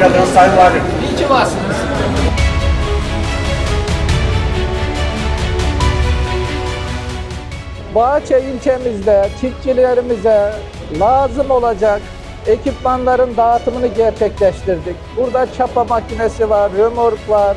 geldiniz Sayın Valim. İyi ki varsınız. Bağçay ilçemizde çiftçilerimize lazım olacak ekipmanların dağıtımını gerçekleştirdik. Burada çapa makinesi var, römork var,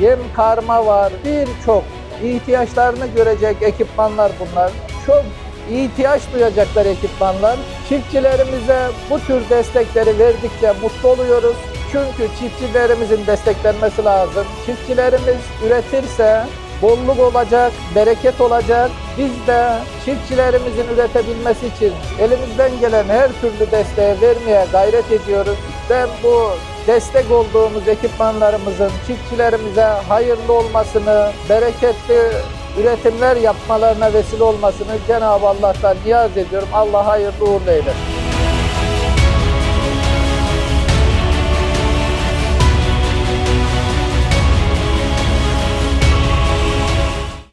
yem karma var. Birçok ihtiyaçlarını görecek ekipmanlar bunlar. Çok ihtiyaç duyacaklar ekipmanlar. Çiftçilerimize bu tür destekleri verdikçe mutlu oluyoruz. Çünkü çiftçilerimizin desteklenmesi lazım. Çiftçilerimiz üretirse bolluk olacak, bereket olacak. Biz de çiftçilerimizin üretebilmesi için elimizden gelen her türlü desteği vermeye gayret ediyoruz. Ben bu destek olduğumuz ekipmanlarımızın çiftçilerimize hayırlı olmasını, bereketli üretimler yapmalarına vesile olmasını Cenab-ı Allah'tan niyaz ediyorum. Allah hayırlı uğurlu eylesin.